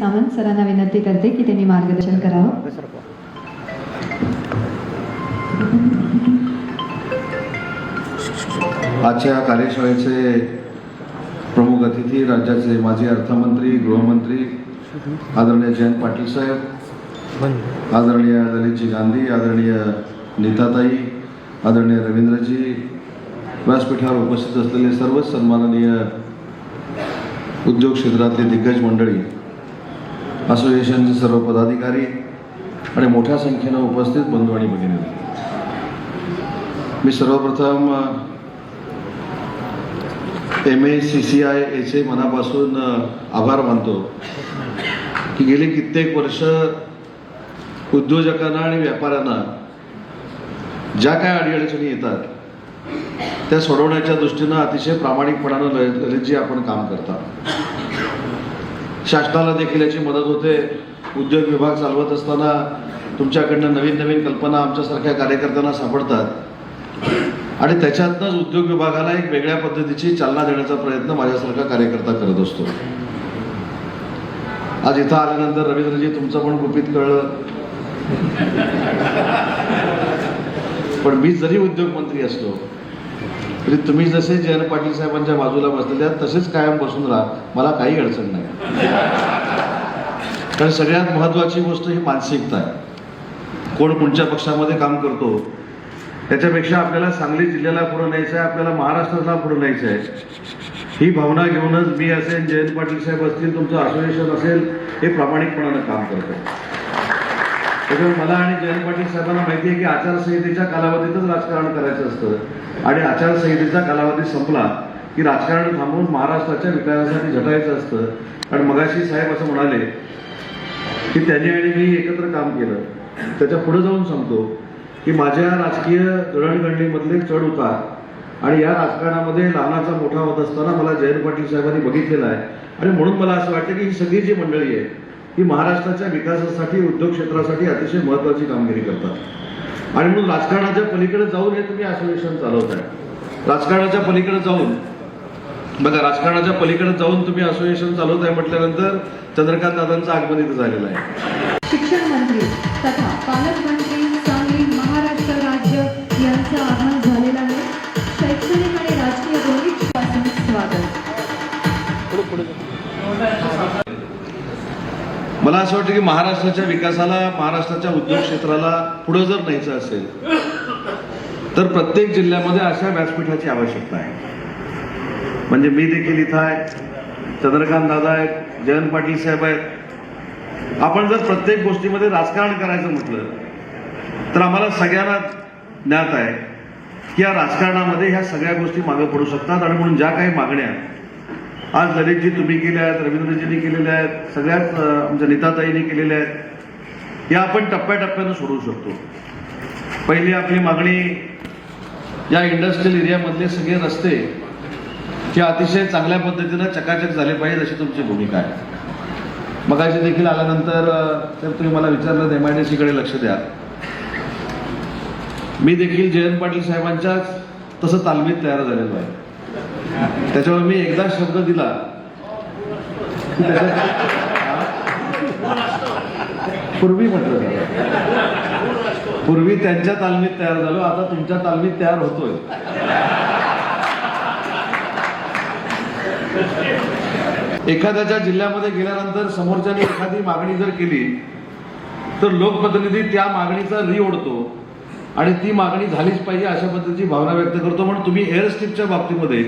सावंत सरांना विनंती करते की त्यांनी मार्गदर्शन करावं. आजच्या कार्यशाळेचे प्रमुख अतिथी राज्याचे माजी अर्थमंत्री गृहमंत्री आदरणीय जयंत पाटील साहेब आदरणीय ललितजी गांधी आदरणीय नीताताई आदरणीय रवींद्रजी व्यासपीठावर उपस्थित असलेले सर्वच सन्माननीय उद्योग क्षेत्रातले दिग्गज मंडळी असोसिएशनचे सर्व पदाधिकारी आणि मोठ्या संख्येनं उपस्थित बंधू आणि भगिनी. मी सर्वप्रथम M A C C I याचे मनापासून आभार मानतो की गेली कित्येक वर्ष उद्योजकांना आणि व्यापाऱ्यांना ज्या काय अडीअडचणी येतात त्या सोडवण्याच्या दृष्टीनं अतिशय प्रामाणिकपणानं ललित- ललितजी आपण काम करता शासनाला देखील याची मदत होते. उद्योग विभाग चालवत असताना तुमच्याकडनं नवीन नवीन कल्पना आमच्यासारख्या कार्यकर्त्यांना सापडतात. आणि त्याच्यातनंच उद्योग विभागाला एक वेगळ्या पद्धतीची चालना देण्याचा प्रयत्न माझ्यासारखा कार्यकर्ता करत असतो. आज इथं आल्यानंतर रवींद्रजी तुमचं पण गुपित कळलं. पण मी जरी उद्योगमंत्री असतो तरी तुम्ही जसे जयंत पाटील साहेबांच्या बाजूला बसलेल्या तसेच कायम बसून राहा. मला काही अडचण नाही. कारण सगळ्यात महत्त्वाची गोष्ट ही मानसिकता आहे. कोण कोणत्या पक्षामध्ये काम करतो त्याच्यापेक्षा आपल्याला सांगली जिल्ह्याला पुढे न्यायचं आहे आपल्याला महाराष्ट्राला पुढे न्यायचं आहे. ही भावना घेऊनच मी असेल जयंत पाटील साहेब असतील तुमचं असोसिएशन असेल हे प्रामाणिकपणानं काम करतं त्याच्यामुळे मला आणि जयंत पाटील साहेबांना माहिती आहे की आचारसंहितेच्या कालावधीतच राजकारण करायचं असतं. आणि आचारसंहितेचा कालावधी संपला की राजकारण थांबवून महाराष्ट्राच्या विकासासाठी झटायचं असतं. आणि मगाशी साहेब असं म्हणाले की त्यांनी आणि मी एकत्र काम केलं. त्याच्या पुढे जाऊन सांगतो की माझ्या राजकीय जडणघडणीमधले चढ उतार आणि या राजकारणामध्ये लहानाचा मोठा होत असताना मला जयंत पाटील साहेबांनी बघितलेला आहे. आणि म्हणून मला असं वाटतं की ही सगळी जी मंडळी आहे ही महाराष्ट्राच्या विकासासाठी उद्योग क्षेत्रासाठी अतिशय महत्त्वाची कामगिरी करतात. आणि म्हणून राजकारणाच्या पलीकडे जाऊन हे तुम्ही असोसिएशन चालवताय. राजकारणाच्या पलीकडे जाऊन बघा राजकारणाच्या पलीकडे जाऊन तुम्ही असोसिएशन चालवताय म्हटल्यानंतर चंद्रकांत दादांचं आगमन इथं झालेलं आहे. शिक्षण मंत्री तथा पालकमंत्री सांगली महाराष्ट्र राज्य यांचं आगमन झालेलं आहे. शैक्षणिक आणि राजकीय दोन्ही स्वागत. मला असं वाटतं की महाराष्ट्राच्या विकासाला महाराष्ट्राच्या उद्योग क्षेत्राला पुढं जर न्यायचं असेल तर प्रत्येक जिल्ह्यामध्ये अशा व्यासपीठाची आवश्यकता आहे. म्हणजे मी देखील इथं आहे चंद्रकांत दादा आहेत जयंत पाटील साहेब आहेत. आपण जर प्रत्येक गोष्टीमध्ये राजकारण करायचं म्हटलं तर आम्हाला सगळ्यांना ज्ञात आहे की या राजकारणामध्ये ह्या सगळ्या गोष्टी मागे पडू शकतात आणि म्हणून ज्या काही मागण्या आज ललितजी तुम्ही केले आहेत रवींद्रजींनी केलेल्या आहेत सगळ्याच आमच्या नेताताईंनी केलेल्या आहेत. या आपण टप्प्याटप्प्यानं सोडवू शकतो. पहिली आपली मागणी या इंडस्ट्रियल एरियामधले सगळे रस्ते हे अतिशय चांगल्या पद्धतीनं चकाचक झाले पाहिजेत अशी तुमची भूमिका आहे. मगाशी देखील आल्यानंतर तर तुम्ही मला विचारलं एम आय डी सीकडे लक्ष द्या. मी देखील जयंत पाटील साहेबांच्याच तसं तालमीत तयार झालेलो आहे. त्याच्यामुळे मी एकदा शब्द दिला. पूर्वी म्हटलं पूर्वी त्यांच्या तालमीत तयार झालो आता तुमच्या तालमीत तयार होतोय. एखाद्याच्या जिल्ह्यामध्ये गेल्यानंतर समोरच्याने एखादी मागणी जर केली तर लोकप्रतिनिधी त्या मागणीचा री ओढतो आणि ती मागणी झालीच पाहिजे अशा पद्धतीची भावना व्यक्त करतो. म्हणून तुम्ही एअरस्ट्रिपच्या बाबतीमध्ये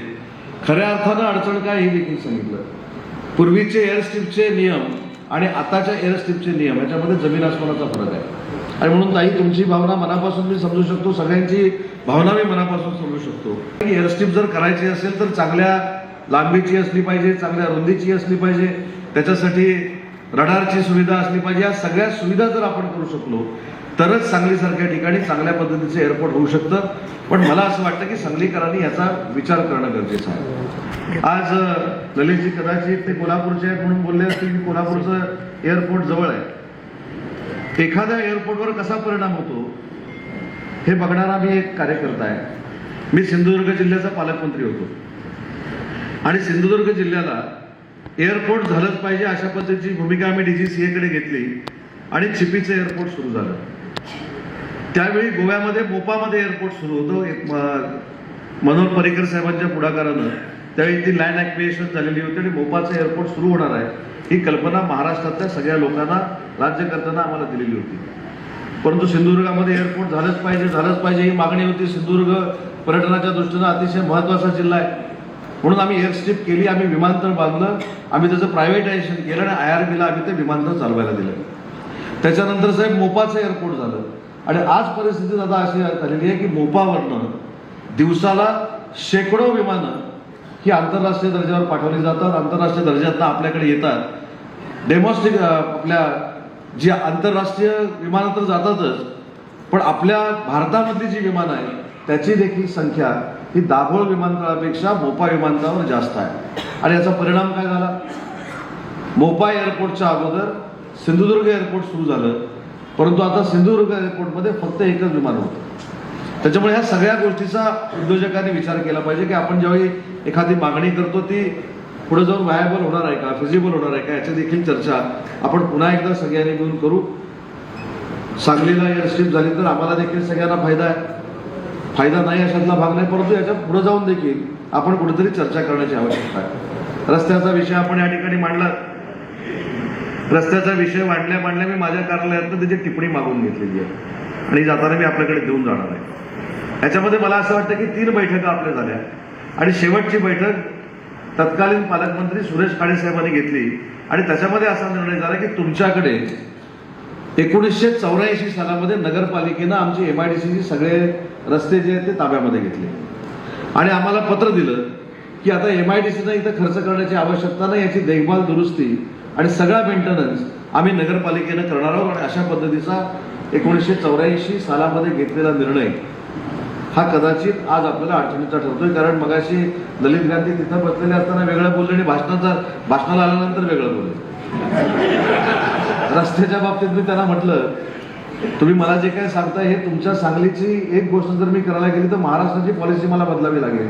खऱ्या अर्थानं अडचण काय हे देखील सांगितलं. पूर्वीचे एअरस्ट्रिपचे नियम आणि आताच्या एअरस्ट्रिपचे नियम याच्यामध्ये जमीन आसमानाचा फरक आहे. आणि म्हणून ताई तुमची भावना मनापासून मी समजू शकतो सगळ्यांची भावना मी मनापासून समजू शकतो. की एअरस्ट्रिप जर करायची असेल तर चांगल्या लांबीची असली पाहिजे चांगल्या रुंदीची असली पाहिजे त्याच्यासाठी रडारची सुविधा असली पाहिजे. या सगळ्या सुविधा जर आपण करू शकलो तरच सांगलीसारख्या ठिकाणी चांगल्या पद्धतीचं एअरपोर्ट होऊ शकतं. पण मला असं वाटतं की सांगलीकरांनी याचा विचार करणं गरजेचं आहे. आज ललितजी कदाचित ते कोल्हापूरचे आहेत म्हणून बोलले असतील की कोल्हापूरचं एअरपोर्ट जवळ आहे. एखाद्या एअरपोर्टवर कसा परिणाम होतो हे बघणारा मी एक कार्यकर्ता आहे. मी सिंधुदुर्ग जिल्ह्याचा पालकमंत्री होतो. आणि सिंधुदुर्ग जिल्ह्याला एअरपोर्ट झालंच पाहिजे अशा पद्धतीची भूमिका आम्ही डी जी सी एकडे घेतली आणि चिपीचं एअरपोर्ट सुरू झालं. त्यावेळी गोव्यामध्ये मोपामध्ये एअरपोर्ट सुरू होतं. एक म- मनोहर पर्रिकर साहेबांच्या पुढाकारानं त्यावेळी ती लँड ॲक्विएशन झालेली होती आणि मोपाचं एअरपोर्ट सुरू होणार आहे. ही कल्पना महाराष्ट्रातल्या सगळ्या लोकांना राज्य करताना आम्हाला दिलेली होती. परंतु सिंधुदुर्गामध्ये एअरपोर्ट झालंच पाहिजे झालंच पाहिजे ही मागणी होती. सिंधुदुर्ग पर्यटनाच्या दृष्टीनं अतिशय महत्त्वाचा जिल्हा आहे. म्हणून आम्ही एअरस्ट्रिप केली आम्ही विमानतळ बांधलं आम्ही त्याचं प्रायव्हेटायझेशन केलं आणि आय आर बीला आम्ही ते विमानतळ चालवायला दिलं. त्याच्यानंतर साहेब मोपाचं एअरपोर्ट झालं. आणि आज परिस्थिती आता अशी झालेली आहे की मोपावरनं दिवसाला शेकडो विमानं ही आंतरराष्ट्रीय दर्जावर पाठवली जातात. आंतरराष्ट्रीय दर्जातनं आपल्याकडे येतात. डेमॉस्टिक आपल्या जी आंतरराष्ट्रीय विमानं तर जातातच पण आपल्या भारतामधली जी विमानं आहे त्याची देखील संख्या ही दाभोळ विमानतळापेक्षा मोपा विमानतळावर जास्त आहे. आणि याचा परिणाम काय झाला? मोपा एअरपोर्टच्या अगोदर सिंधुदुर्ग एअरपोर्ट सुरू झालं. परंतु आता सिंधुदुर्ग एअरपोर्टमध्ये फक्त एकच विमान होतं. त्याच्यामुळे ह्या सगळ्या गोष्टीचा उद्योजकांनी विचार केला पाहिजे की आपण ज्यावेळी एखादी मागणी करतो ती पुढे जाऊन व्हायबल होणार आहे का फिजिबल होणार आहे का याची देखील चर्चा आपण पुन्हा एकदा सगळ्यांनी मिळून करू. सांगलीला एअरस्ट्रीप झाली तर आम्हाला देखील सगळ्यांना फायदा आहे. फायदा नाही अशातला भाग नाही परंतु याच्यापुढे जाऊन देखील आपण कुठेतरी चर्चा करण्याची आवश्यकता आहे. रस्त्याचा विषय आपण या ठिकाणी मांडला रस्त्याचा विषय मांडल्या मांडल्या मी माझ्या कार्यालयातनं त्याची टिप्पणी मागून घेतलेली आहे. आणि जाताना मी आपल्याकडे देऊन जाणार आहे. याच्यामध्ये मला असं वाटतं की तीन बैठका आपल्या झाल्या. आणि शेवटची बैठक तत्कालीन पालकमंत्री सुरेश खाडे साहेबांनी घेतली. आणि त्याच्यामध्ये असा निर्णय झाला की तुमच्याकडे एकोणीसशे चौऱ्याऐंशी सालामध्ये नगरपालिकेनं आमची एम आय डी सीचे सगळे रस्ते जे आहेत ते ताब्यामध्ये घेतले. आणि आम्हाला पत्र दिलं की आता एम आय डी सीनं इथं खर्च करण्याची आवश्यकता नाही याची देखभाल दुरुस्ती आणि सगळा मेंटेनन्स आम्ही नगरपालिकेनं करणार आहोत आणि अशा पद्धतीचा एकोणीसशे चौऱ्याऐंशी सालामध्ये घेतलेला निर्णय हा कदाचित आज आपल्याला अडचणीचा ठरतोय. कारण मगाशी ललित गांधी तिथं बसलेले असताना वेगळं बोलले आणि भाषणाचा भाषणाला आल्यानंतर वेगळं बोलले. रस्त्याच्या बाबतीत मी त्यांना म्हटलं तुम्ही मला जे काय सांगताय हे तुमच्या सांगलीची एक गोष्ट जर मी करायला गेली तर महाराष्ट्राची पॉलिसी मला बदलावी लागेल.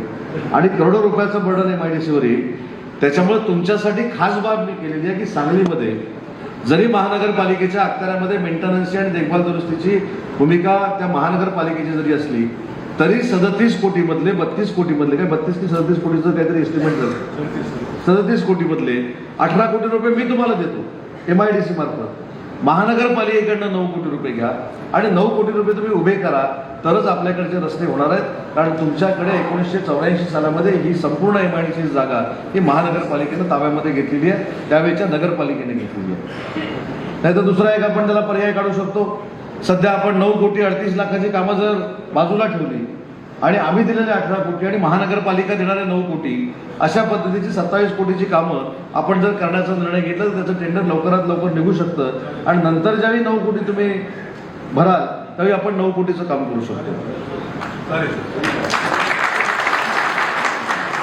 आणि करोडो रुपयाचं बर्डन एम आय डी सीवर येईल त्याच्यामुळे तुमच्यासाठी खास बाब मी केलेली आहे की सांगलीमध्ये जरी महानगरपालिकेच्या अखत्यारामध्ये मेंटेनन्सची आणि देखभाल दुरुस्तीची भूमिका त्या महानगरपालिकेची जरी असली तरी सदतीस कोटीमधले बत्तीस कोटीमधले काय बत्तीस की सदतीस कोटीचं काहीतरी एस्टिमेट झालं. सदतीस कोटीमधले अठरा कोटी रुपये मी तुम्हाला देतो एम आय डी सी मार्फत. महानगरपालिकेकडनं नऊ कोटी रुपये घ्या. आणि नऊ कोटी रुपये तुम्ही उभे करा तरच आपल्याकडचे रस्ते होणार आहेत कारण तुमच्याकडे एकोणीसशे चौऱ्याऐंशी सालामध्ये ही संपूर्ण इमारतीची जागा ही महानगरपालिकेनं ताब्यामध्ये घेतलेली आहे. त्यावेळेच्या नगरपालिकेने घेतलेली आहे. नाही तर दुसरा एक आपण त्याला पर्याय काढू शकतो. सध्या आपण नऊ कोटी अडतीस लाखाची कामं जर बाजूला ठेवली आणि आम्ही दिलेले अठरा कोटी आणि महानगरपालिका देणारे नऊ कोटी अशा पद्धतीची सत्तावीस कोटीची कामं आपण जर करण्याचा निर्णय घेतला तर त्याचं टेंडर लवकरात लवकर निघू शकतं. आणि नंतर ज्यावेळी नऊ कोटी तुम्ही भराल त्यावेळी आपण नऊ कोटीचं काम करू शकतो.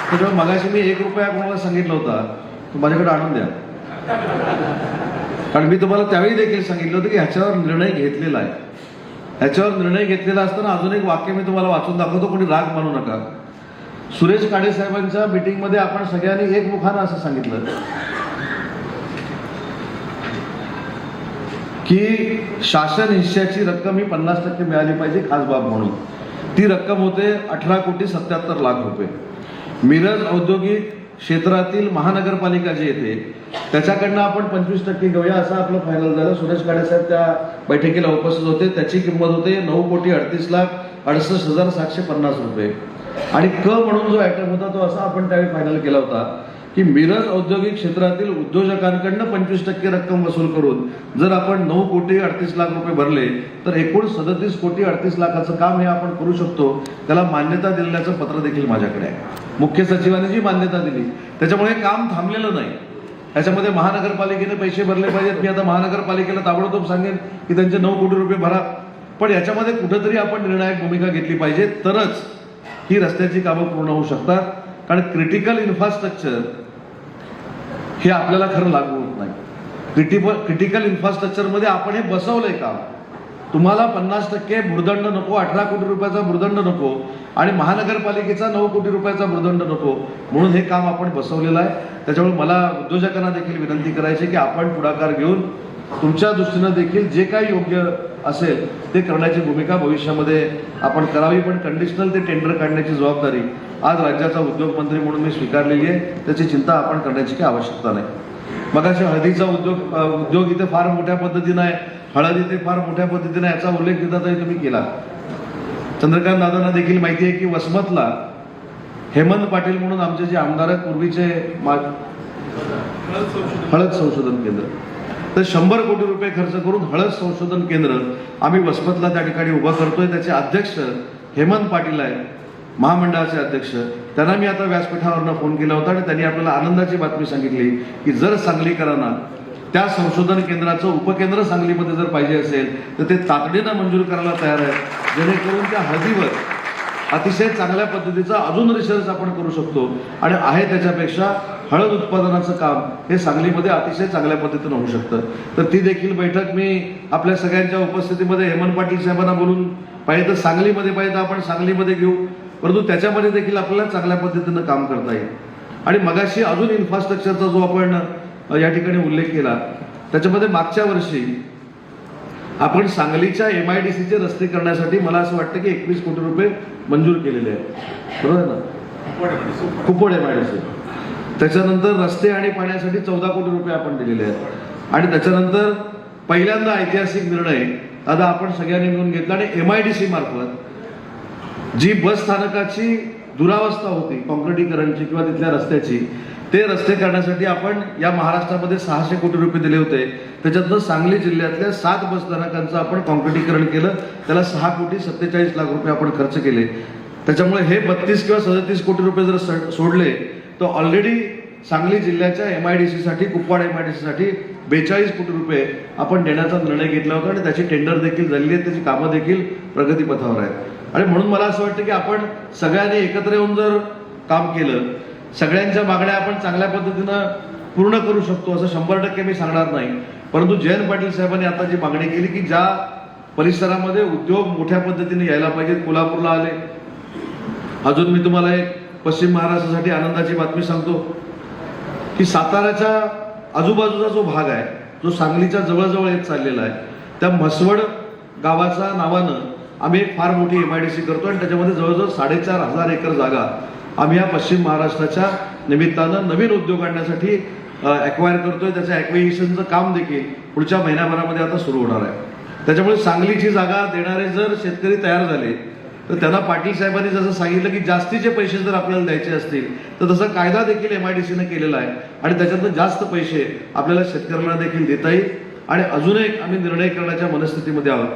त्याच्यामुळे मगाशी मी एक रुपया कोणाला सांगितलं होता तो माझ्याकडे आणून द्या. कारण मी तुम्हाला त्यावेळी देखील सांगितलं होतं की ह्याच्यावर निर्णय घेतलेला आहे. याच्यावर निर्णय घेतलेला असताना अजून एक वाक्य मी तुम्हाला वाचून दाखवतो कोणी राग मानू नका. सुरेश काळे साहेबांच्या मीटिंगमध्ये आपण सगळ्यांनी एक मुखानं असं सांगितलं. की शासन हिश्श्याची रक्कम ही पन्नास टक्के मिळाली पाहिजे खास बाब म्हणून. ती रक्कम होते अठरा कोटी सत्याहत्तर लाख रुपये. मिरज औद्योगिक क्षेत्रातील महानगरपालिका जी येते त्याच्याकडनं आपण पंचवीस टक्के घेऊया असं आपलं फायनल झालं. सुरेश काळे साहेब त्या बैठकीला उपस्थित होते. त्याची किंमत होते नऊ कोटी अडतीस लाख अडसष्ट हजार सातशे पन्नास रुपये. आणि क म्हणून जो आयटम होता तो असा आपण त्यावेळी फायनल केला होता की मिरज औद्योगिक क्षेत्रातील उद्योजकांकडनं पंचवीस टक्के रक्कम वसूल करून जर आपण नऊ कोटी अडतीस लाख रुपये भरले तर एकूण सदतीस कोटी अडतीस लाखाचं काम हे आपण करू शकतो. त्याला मान्यता दिल्याचं पत्र देखील माझ्याकडे आहे. मुख्य सचिवांनी जी मान्यता दिली त्याच्यामुळे हे काम थांबलेलं नाही. याच्यामध्ये महानगरपालिकेने पैसे भरले पाहिजेत. मी आता महानगरपालिकेला ताबडतोब सांगेन की त्यांचे नऊ कोटी रुपये भरा. पण याच्यामध्ये कुठेतरी आपण निर्णायक भूमिका घेतली पाहिजे. तरच ही रस्त्याची कामं पूर्ण होऊ शकतात. कारण क्रिटिकल इन्फ्रास्ट्रक्चर हे आपल्याला खरं लागू होत नाही. क्रिटिकल क्रिटिकल इन्फ्रास्ट्रक्चरमध्ये आपण हे बसवलंय काम. तुम्हाला पन्नास टक्के भूर्दंड नको अठरा कोटी रुपयाचा भूर्दंड नको आणि महानगरपालिकेचा नऊ कोटी रुपयाचा भूर्दंड नको म्हणून हे काम आपण बसवलेलं आहे. त्याच्यामुळे मला उद्योजकांना देखील विनंती करायची की आपण पुढाकार घेऊन तुमच्या दृष्टीनं देखील जे काही योग्य असेल ते करण्याची भूमिका भविष्यामध्ये आपण करावी पण कंडिशनल ते टेंडर काढण्याची जबाबदारी आज राज्याचा उद्योग मंत्री म्हणून मी स्वीकारलेली आहे. त्याची चिंता आपण करण्याची काही आवश्यकता नाही. मग अशा हळदीचा उद्योग उद्योग इथे फार मोठ्या पद्धतीनं आहे. हळद इथे फार मोठ्या पद्धतीने याचा उल्लेख तरी तुम्ही केला. चंद्रकांत दादांना देखील माहिती आहे की वसमतला हेमंत पाटील म्हणून आमचे जे आमदार आहेत पूर्वीचे हळद संशोधन केंद्र. तर शंभर कोटी रुपये खर्च करून हळद संशोधन केंद्र आम्ही वसमतला त्या ठिकाणी उभं करतोय. त्याचे अध्यक्ष हेमंत पाटील आहेत महामंडळाचे अध्यक्ष. त्यांना मी आता व्यासपीठावरनं फोन केला होता आणि त्यांनी आपल्याला आनंदाची बातमी सांगितली की जर सांगलीकरांना त्या संशोधन केंद्राचं उपकेंद्र सांगलीमध्ये जर पाहिजे असेल तर ते तातडीनं मंजूर करायला तयार आहेत. जेणेकरून त्या हळदीवर अतिशय चांगल्या पद्धतीचा अजून रिसर्च आपण करू शकतो. आणि आहे त्याच्यापेक्षा हळद उत्पादनाचं काम हे सांगलीमध्ये अतिशय चांगल्या पद्धतीनं होऊ शकतं. तर ती देखील बैठक मी आपल्या सगळ्यांच्या उपस्थितीमध्ये हेमंत पाटील साहेबांना बोलून पाहिजे तर सांगलीमध्ये पाहिजे तर आपण सांगलीमध्ये घेऊ. परंतु त्याच्यामध्ये देखील आपल्याला चांगल्या पद्धतीनं काम करता येईल. आणि मगाशी अजून इन्फ्रास्ट्रक्चरचा जो आपण या ठिकाणी उल्लेख केला. त्याच्यामध्ये मागच्या वर्षी आपण सांगलीच्या एम आय डी सीचे रस्ते करण्यासाठी मला असं वाटतं की एकवीस कोटी रुपये मंजूर केलेले आहेत. बरोबर ना? Kupwad M I D C त्याच्यानंतर रस्ते आणि पाण्यासाठी चौदा कोटी रुपये आपण दिलेले आहेत. आणि त्याच्यानंतर पहिल्यांदा ऐतिहासिक निर्णय आता आपण सगळ्यांनी मिळून घेतला आणि एम आय डी सी मार्फत जी बस स्थानकाची दुरावस्था होती कॉन्क्रिटीकरणची किंवा तिथल्या रस्त्याची ते रस्ते करण्यासाठी आपण या महाराष्ट्रामध्ये सहाशे कोटी रुपये दिले होते. त्याच्यातनं सांगली जिल्ह्यातल्या सात बसस्थानकांचं आपण कॉन्क्रिटीकरण केलं. त्याला सहा कोटी सत्तेचाळीस लाख रुपये आपण खर्च केले. त्याच्यामुळे हे बत्तीस किंवा सदतीस कोटी रुपये जर सोडले तर ऑलरेडी सांगली जिल्ह्याच्या एम आय डी सीसाठी कुपवाड एम आय डी सीसाठी बेचाळीस कोटी रुपये आपण देण्याचा निर्णय घेतला होता आणि त्याची टेंडर देखील झालेली आहेत त्याची कामं देखील प्रगतीपथावर आहेत. आणि म्हणून मला असं वाटतं की आपण सगळ्यांनी एकत्र येऊन जर काम केलं सगळ्यांच्या मागण्या आपण चांगल्या पद्धतीनं पूर्ण करू शकतो असं शंभर टक्के मी सांगणार नाही. परंतु जयंत पाटील साहेबांनी आता जी मागणी केली की ज्या परिसरामध्ये उद्योग मोठ्या पद्धतीने यायला पाहिजेत कोल्हापूरला आले. अजून मी तुम्हाला एक पश्चिम महाराष्ट्रासाठी आनंदाची बातमी सांगतो की साताऱ्याच्या आजूबाजूचा जो भाग आहे जो सांगलीच्या जवळजवळ येत चाललेला आहे त्या म्हसवड गावाच्या नावानं आम्ही एक फार मोठी एम आय डी सी करतो आणि त्याच्यामध्ये जवळजवळ साडेचार हजार एकर जागा आम्ही या पश्चिम महाराष्ट्राच्या निमित्तानं नवीन उद्योग आणण्यासाठी ॲक्वायर करतोय. त्याचं ॲक्विएशनचं काम देखील पुढच्या महिन्याभरामध्ये आता सुरू होणार आहे. त्याच्यामुळे सांगलीची जागा देणारे जर शेतकरी तयार झाले तर त्यांना पाटील साहेबांनी जसं सांगितलं की जास्तीचे पैसे जर आपल्याला द्यायचे असतील तर तसा कायदा देखील एम आय डी सीनं केलेला आहे. आणि त्याच्यातनं जास्त पैसे आपल्याला शेतकऱ्यांना देखील देता येईल. आणि अजून एक आम्ही निर्णय करण्याच्या मनस्थितीमध्ये आहोत.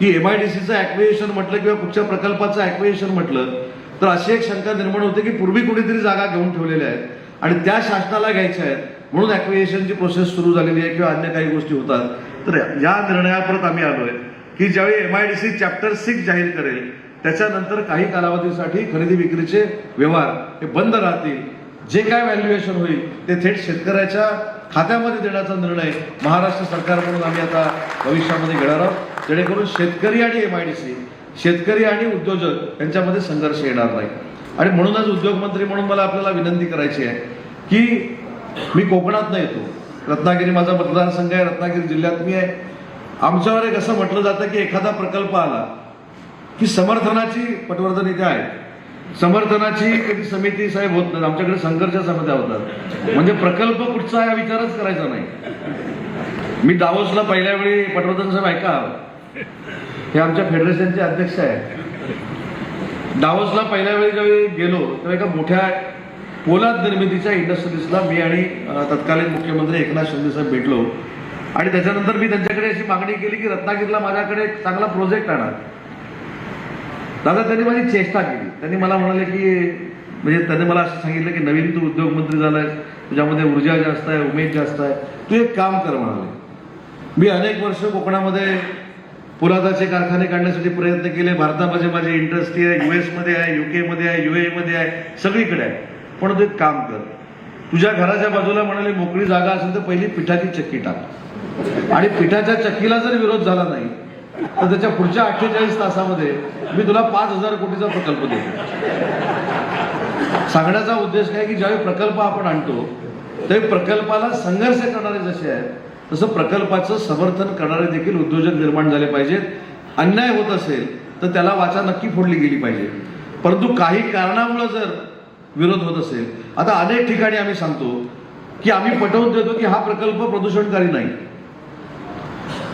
की एम आय डी सीचं ॲक्विएशन म्हटलं किंवा कुठच्या प्रकल्पाचं ॲक्विएशन म्हटलं तर अशी एक शंका निर्माण होते की पूर्वी कुणीतरी जागा घेऊन ठेवलेल्या आहेत आणि त्या शासनाला घ्यायच्या आहेत म्हणून ॲक्विएशनची प्रोसेस सुरू झालेली आहे किंवा अन्य काही गोष्टी होतात. तर या निर्णयापर्यंत आम्ही आलोय की ज्यावेळी M I D C chapter six जाहीर करेल त्याच्यानंतर काही कालावधीसाठी खरेदी विक्रीचे व्यवहार हे बंद राहतील. जे काय व्हॅल्युएशन होईल ते थेट शेतकऱ्याच्या खात्यामध्ये देण्याचा निर्णय महाराष्ट्र सरकार म्हणून आम्ही आता भविष्यामध्ये घेणार आहोत. जेणेकरून शेतकरी आणि एम आय डी सी शेतकरी आणि उद्योजक यांच्यामध्ये संघर्ष येणार नाही. आणि म्हणूनच उद्योगमंत्री म्हणून मला आपल्याला विनंती करायची आहे की मी कोकणात येतो. रत्नागिरी माझा मतदारसंघ आहे रत्नागिरी जिल्ह्यात मी आहे. आमच्यावर एक असं म्हटलं जातं की एखादा प्रकल्प आला की समर्थनाची पटवर्धन इथे आहे. समर्थनाची कधी समिती साहेब होत नाही आमच्याकडे संघर्ष समित्या होतात. म्हणजे प्रकल्प कुठचा हा विचारच करायचा नाही. मी दावोसला पहिल्या वेळी पटवर्धन साहेब ऐका. हे आमच्या फेडरेशनचे अध्यक्ष आहे डावसला पहिल्या वेळी ज्यावेळी गेलो तेव्हा एका मोठ्या पोलाद निर्मितीच्या इंडस्ट्रीजला मी आणि तत्कालीन मुख्यमंत्री एकनाथ शिंदे साहेब भेटलो. आणि त्याच्यानंतर मी त्यांच्याकडे अशी मागणी केली की रत्नागिरीला माझ्याकडे एक चांगला प्रोजेक्ट आणा. दादा त्यांनी माझी चेष्टा केली. त्यांनी मला म्हणाले की म्हणजे त्याने मला असं सांगितलं की नवीन तू उद्योगमंत्री झालाय तुझ्यामध्ये ऊर्जा जास्त आहे उमेद जास्त आहे. तू एक काम कर म्हणाले. मी अनेक वर्ष कोकणामध्ये पोलादाचे कारखाने काढण्यासाठी प्रयत्न केले. भारतामध्ये माझी इंडस्ट्री आहे. युएसमध्ये आहे युके मध्ये आहे युए मध्ये आहे. सगळीकडे आहे. पण तू एक काम कर. तुझ्या घराच्या बाजूला म्हणाले मोकळी जागा असेल तर पहिली पिठाची चक्की टाक. आणि पिठाच्या चक्कीला जर विरोध झाला नाही तर त्याच्या पुढच्या अठ्ठेचाळीस तासामध्ये मी तुला पाच हजार कोटीचा प्रकल्प देतो. सांगण्याचा उद्देश काय की ज्यावेळी प्रकल्प आपण आणतो त्यावेळी प्रकल्पाला संघर्ष करणारे जसे आहेत तसं प्रकल्पाचं समर्थन करणारे देखील उद्योजक निर्माण झाले पाहिजेत. अन्याय होत असेल तर त्याला वाचा नक्की फोडली गेली पाहिजे. परंतु काही कारणामुळं जर विरोध होत असेल आता अनेक ठिकाणी आम्ही सांगतो की आम्ही पटवून देतो की हा प्रकल्प प्रदूषणकारी नाही.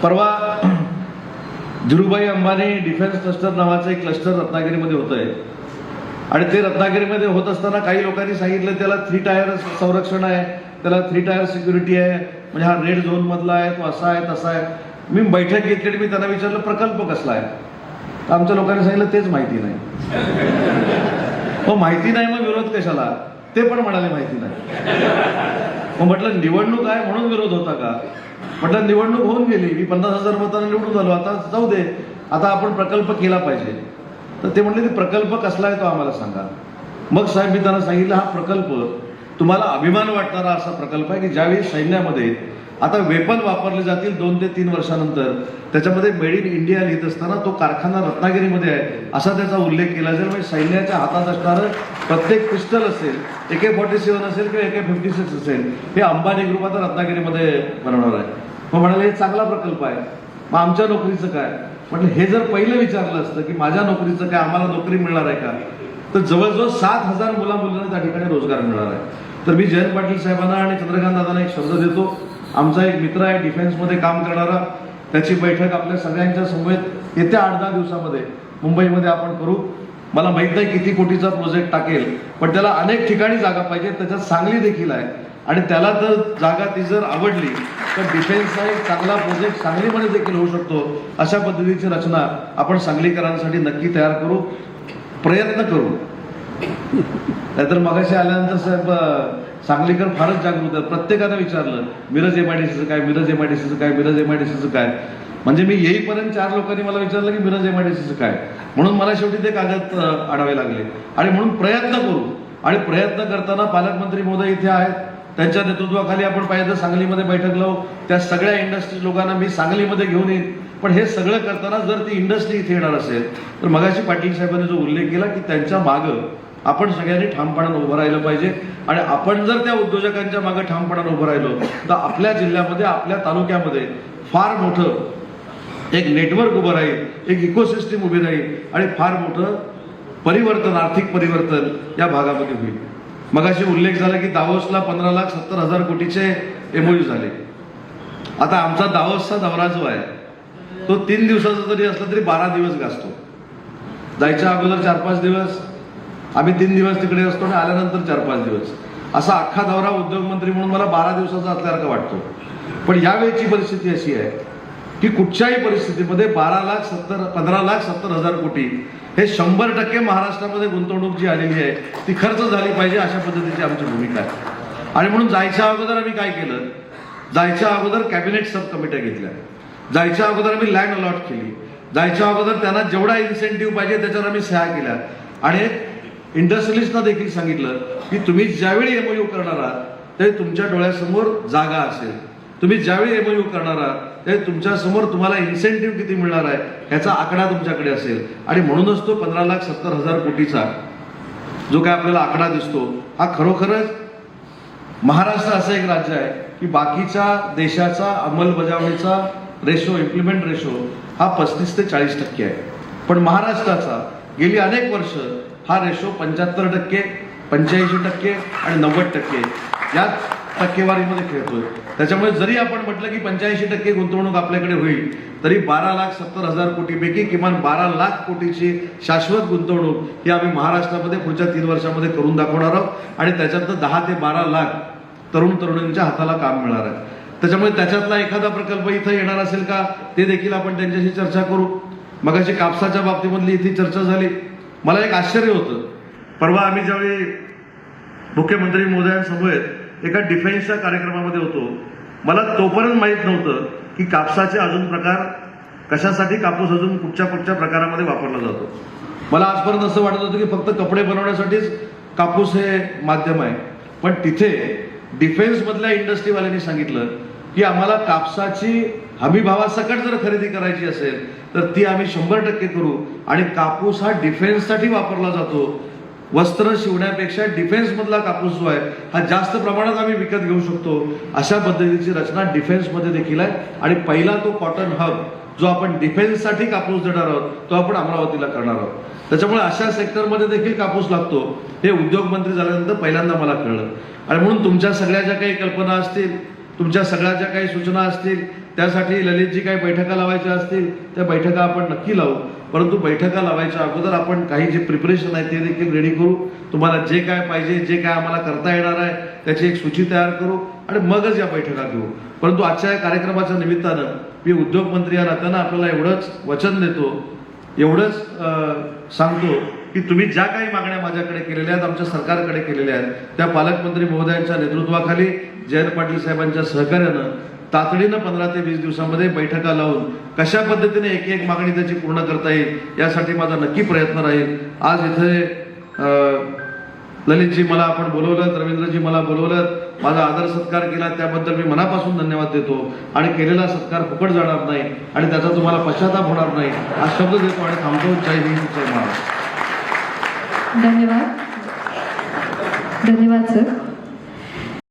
परवा धीरूभाई अंबानी डिफेन्स क्लस्टर नावाचं एक क्लस्टर रत्नागिरीमध्ये होत आहे आणि ते रत्नागिरीमध्ये होत असताना काही लोकांनी सांगितलं त्याला थ्री टायर संरक्षण आहे. त्याला थ्री टायर सिक्युरिटी आहे. म्हणजे हा रेड झोन मधला आहे तो असा आहे तसा आहे. मी बैठक घेतली मी त्यांना विचारलं प्रकल्प कसला आहे? तर आमच्या लोकांनी सांगितलं तेच माहिती नाही. हो माहिती नाही मग विरोध कशाला? ते पण म्हणाले माहिती नाही. मग म्हटलं निवडणूक आहे म्हणून विरोध होता का? म्हटलं निवडणूक होऊन गेली. मी पन्नास हजार मतांना निवडून आलो आता जाऊ दे. आता आपण प्रकल्प केला पाहिजे. तर ते म्हटले की प्रकल्प कसला आहे तो आम्हाला सांगा. मग साहेब मी त्यांना सांगितलं हा प्रकल्प तुम्हाला अभिमान वाटणारा असा प्रकल्प आहे की ज्यावेळी सैन्यामध्ये आता वेपन वापरले जातील दोन ते तीन वर्षानंतर त्याच्यामध्ये मेड इन इंडिया लिहित असताना तो कारखाना रत्नागिरीमध्ये आहे असा त्याचा उल्लेख केला जाईल. म्हणजे सैन्याच्या हातात असणारं प्रत्येक पिस्टल असेल ए के फॉर्टी सेवन असेल किंवा ए के फिफ्टी सिक्स असेल हे अंबानी ग्रुप आता रत्नागिरीमध्ये बनवणार आहे. मग म्हणाले हे चांगला प्रकल्प आहे. मग आमच्या नोकरीचं काय? म्हटलं हे जर पहिलं विचारलं असतं की माझ्या नोकरीचं काय आम्हाला नोकरी मिळणार आहे का? तर जवळजवळ सात हजार मुला मुलांना त्या ठिकाणी रोजगार मिळणार आहे. तर मी जयंत पाटील साहेबांना आणि चंद्रकांत दादांना एक शब्द देतो. आमचा एक मित्र आहे डिफेन्समध्ये काम करणारा. त्याची बैठक आपल्या सगळ्यांच्या समवेत येत्या आठ दहा दिवसामध्ये मुंबईमध्ये आपण करू. मला माहीत नाही किती कोटीचा प्रोजेक्ट टाकेल पण त्याला अनेक ठिकाणी जागा पाहिजे त्याच्यात सांगली देखील आहे. आणि त्याला जर जागा ती जर आवडली तर डिफेन्सचा एक चांगला प्रोजेक्ट सांगलीमध्ये देखील होऊ शकतो अशा पद्धतीची रचना आपण सांगलीकरांसाठी नक्की तयार करू प्रयत्न करू. नाहीतर मगाशी आल्यानंतर साहेब सांगलीकर फारच जागृत आहेत. प्रत्येकानं विचारलं मिरज एमआयडीसीचं काय मिरज एमआयडीसीचं काय मिरज एमआयडीसीचं काय? म्हणजे मी येईपर्यंत चार लोकांनी मला विचारलं की मिरज एमआयडीसीचं काय? म्हणून मला शेवटी ते कागद आणावे लागले. आणि म्हणून प्रयत्न करू. आणि प्रयत्न करताना पालकमंत्री महोदय इथे आहेत. त्यांच्या नेतृत्वाखाली आपण पाहिजे सांगलीमध्ये बैठक लावू. त्या सगळ्या इंडस्ट्री लोकांना मी सांगलीमध्ये घेऊन येईन. पण हे सगळं करताना जर ती इंडस्ट्री इथे येणार असेल तर मगाशी पाटील साहेबांनी जो उल्लेख केला की त्यांच्या मागं आपण सगळ्यांनी ठामपणानं उभं राहिलं पाहिजे. आणि आपण जर त्या उद्योजकांच्या मागे ठामपणानं उभं राहिलो तर आपल्या जिल्ह्यामध्ये आपल्या तालुक्यामध्ये फार मोठं एक नेटवर्क उभं राहील एक इकोसिस्टीम उभी राहील आणि फार मोठं परिवर्तन आर्थिक परिवर्तन या भागामध्ये होईल. मगाशी उल्लेख झाला की दावोसला पंधरा लाख सत्तर हजार कोटीचे एमओयू झाले. आता आमचा दावोसचा दौरा जो आहे तो तीन दिवसाचा जरी असला तरी बारा दिवस गाजतो. जायच्या अगोदर चार पाच दिवस आम्ही तीन दिवस तिकडे असतो आणि आल्यानंतर चार पाच दिवस. असा अख्खा दौरा उद्योगमंत्री म्हणून मला बारा दिवसाचा असल्यासारखा वाटतो. पण यावेळीची परिस्थिती अशी आहे की कुठच्याही परिस्थितीमध्ये बारा लाख सत्तर पंधरा लाख सत्तर हजार कोटी हे शंभर टक्के महाराष्ट्रामध्ये गुंतवणूक जी आलेली आहे ती खर्च झाली पाहिजे अशा पद्धतीची आमची भूमिका आहे. आणि म्हणून जायच्या अगोदर आम्ही काय केलं? जायच्या अगोदर कॅबिनेट सब कमिट्या घेतल्या. जायच्या अगोदर आम्ही लँड अलॉट केली. जायच्या अगोदर त्यांना जेवढा इन्सेंटिव्ह पाहिजे त्याच्यावर आम्ही सह्या केल्या. आणि इंडस्ट्रियलिस्टना देखील सांगितलं की तुम्ही ज्यावेळी एमओयू करणार आहात त्यावेळी तुमच्या डोळ्यासमोर जागा असेल. तुम्ही ज्यावेळी एमओयू करणार आहात त्यावेळी तुमच्यासमोर तुम्हाला इन्सेंटिव्ह किती मिळणार आहे ह्याचा आकडा तुमच्याकडे असेल. आणि म्हणूनच तो पंधरा लाख सत्तर हजार कोटीचा जो काय आपल्याला आकडा दिसतो हा खरोखरच महाराष्ट्र असं एक राज्य आहे की बाकीच्या देशाचा अंमलबजावणीचा रेशो इम्प्लिमेंट रेशो हा पस्तीस ते चाळीस टक्के आहे. पण महाराष्ट्राचा गेली अनेक वर्ष हा रेशो पंच्याहत्तर टक्के पंच्याऐंशी टक्के आणि नव्वद टक्के याच टक्केवारीमध्ये खेळतोय. त्याच्यामुळे जरी आपण म्हटलं की पंच्याऐंशी टक्के गुंतवणूक आपल्याकडे होईल तरी बारा लाख सत्तर हजार कोटीपैकी किमान बारा लाख कोटीची शाश्वत गुंतवणूक ही आम्ही महाराष्ट्रामध्ये पुढच्या तीन वर्षामध्ये करून दाखवणार आहोत आणि त्याच्यातनं दहा ते बारा लाख तरुण तरुणींच्या हाताला काम मिळणार आहे. त्याच्यामुळे त्याच्यातला एखादा प्रकल्प इथं येणार असेल का ते देखील आपण त्यांच्याशी चर्चा करू. मगाशी कापसाच्या बाबतीमधली इथे चर्चा झाली. मला एक आश्चर्य होतं. परवा आम्ही ज्यावेळी मुख्यमंत्री मोदयांसमवेत एका डिफेन्सच्या कार्यक्रमामध्ये होतो मला तोपर्यंत माहीत नव्हतं की कापसाचे अजून प्रकार कशासाठी कापूस अजून कुठच्या कुठच्या प्रकारामध्ये वापरला जातो. मला आजपर्यंत असं वाटत होतं की फक्त कपडे बनवण्यासाठीच कापूस हे माध्यम आहे. पण तिथे डिफेन्समधल्या इंडस्ट्रीवाल्यांनी सांगितलं की आम्हाला कापसाची हमी भावासकट जर खरेदी करायची असेल तर ती आम्ही शंभर टक्के करू. आणि कापूस हा डिफेन्ससाठी वापरला जातो. वस्त्र शिवण्यापेक्षा डिफेन्समधला कापूस जो आहे हा जास्त प्रमाणात आम्ही विकत घेऊ शकतो. अशा पद्धतीची रचना डिफेन्समध्ये देखील आहे. आणि पहिला तो कॉटन हब जो आपण डिफेन्ससाठी कापूस देणार आहोत तो आपण अमरावतीला करणार आहोत. त्याच्यामुळे अशा सेक्टरमध्ये देखील कापूस लागतो. हे उद्योग मंत्री झाल्यानंतर पहिल्यांदा मला कळलं. आणि म्हणून तुमच्या सगळ्या ज्या काही कल्पना असतील तुमच्या सगळ्या ज्या काही सूचना असतील त्यासाठी ललितजी काही बैठका लावायच्या असतील त्या बैठका आपण नक्की लावू. परंतु बैठका लावायच्या अगोदर आपण काही जे प्रिपरेशन आहे ते देखील रेडी करू. तुम्हाला जे काय पाहिजे जे काय आम्हाला करता येणार आहे त्याची एक सूची तयार करू आणि मगच या बैठका घेऊ. परंतु आजच्या या कार्यक्रमाच्या निमित्तानं मी उद्योगमंत्री या नात्यानं आपल्याला एवढंच वचन देतो एवढंच सांगतो की तुम्ही ज्या काही मागण्या माझ्याकडे केलेल्या आहेत आमच्या सरकारकडे केलेल्या आहेत त्या पालकमंत्री महोदयांच्या नेतृत्वाखाली जयंत पाटील साहेबांच्या सहकार्यानं तातडीनं पंधरा ते वीस दिवसामध्ये बैठका लावून कशा पद्धतीने एक एक मागणी त्याची पूर्ण करता येईल यासाठी माझा नक्की प्रयत्न राहील. आज इथे ललितजी मला आपण बोलवलं रवींद्रजी मला बोलवलं माझा आदर सत्कार केला त्याबद्दल मी मनापासून धन्यवाद देतो. आणि केलेला सत्कार फुकट जाणार नाही आणि त्याचा तुम्हाला पश्चाताप होणार नाही. हा शब्द देतो आणि थांबतो. जय हिंद जय महाराज धन्यवाद. धन्यवाद सर